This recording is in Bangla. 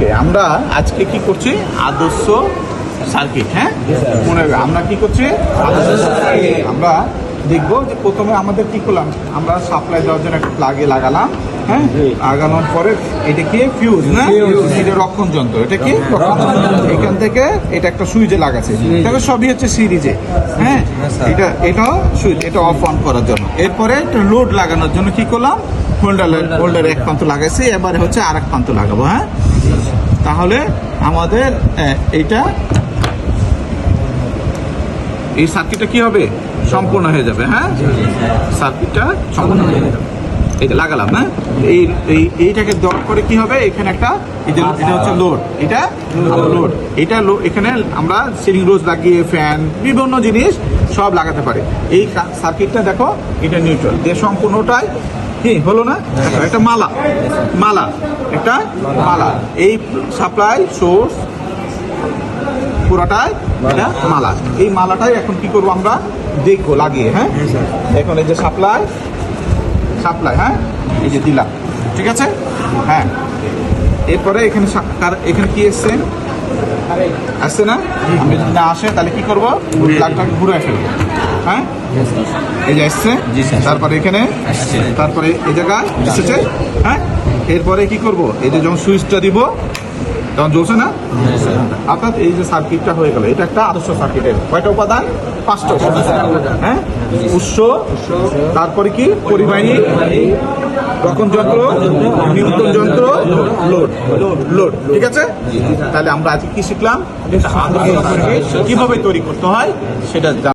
ওকে আমরা আজকে কি করছি? আদর্শ সার্কিট হ্যাঁ? মনে রাখবে আমরা কি করছি? আদর্শ সার্কিট আমরা দেখব যে প্রথমে আমাদের কি করলাম? আমরা সাপ্লাই দেওয়ার জন্য একটা প্লাগে লাগালাম হ্যাঁ? লাগানোর পরে এটা কি? ফিউজ না? এটা রক্ষণ যন্ত্র এটা কি? যন্ত্র। এখান থেকে এটা একটা সুইচে লাগাচ্ছে। তবে সবই হচ্ছে সিরিজে হ্যাঁ? এটা এটাও সুইচ এটা অফ অন করার জন্য। এরপরে লোড লাগানোর জন্য কি করলাম? হোল্ডার হোল্ডার এক প্রান্ত লাগাইছি এবারে হচ্ছে আর এক প্রান্ত লাগাবো হ্যাঁ? তাহলে আমাদের এইটা এই সার্কিটটা কি হবে? সম্পূর্ণ হয়ে যাবে হ্যাঁ? সার্কিটটা সম্পূর্ণ হয়ে যাবে। এটা লাগালাম হ্যাঁ? এই এই এইটাকে দেওয়ার করে কি হবে? এখানে একটা এই যে এটা হচ্ছে লোড এটা লোড এটা এখানে আমরা সিলিং রোজ লাগিয়ে ফ্যান বিভিন্ন জিনিস সব লাগাতে পারি। এই সার্কিটটা দেখো এটা নিউট্রাল যে সম্পূর্ণটাই কি হলো না? একটা মালা। মালা একটা মালা। এই সাপ্লাই সোর্স পুরাটাই এটা মালা। এই মালাটাই এখন কি করব আমরা? দেখব লাগিয়ে হ্যাঁ? এখন এই যে সাপ্লাই সাপ্লাই হ্যাঁ? এই যে দিলাম ঠিক আছে? হ্যাঁ। এরপরে এখানে এখানে কি এসছে? আসছে না? আমি যদি না আসে তাহলে কি করব? প্লাগটাকে ঘুরে ফেলব। হ্যাঁ? এই যে এসছে তারপরে এখানে? তারপরে এই জায়গায় এসেছে? হ্যাঁ? এরপরে কি করব? এই যে যখন সুইচটা দিব তখন জ্বলছে না? অর্থাৎ এই যে সার্কিটটা হয়ে গেল এটা একটা আদর্শ সার্কিটের। কয়টা উপাদান? পাঁচটা হ্যাঁ? উৎস তারপরে কি? পরিবাহী রক্ষণ যন্ত্র নিয়ন্ত্রণ যন্ত্র লোড। লোড ঠিক আছে? তাহলে আমরা আজকে কি শিখলাম? কীভাবে তৈরি করতে হয়? সেটা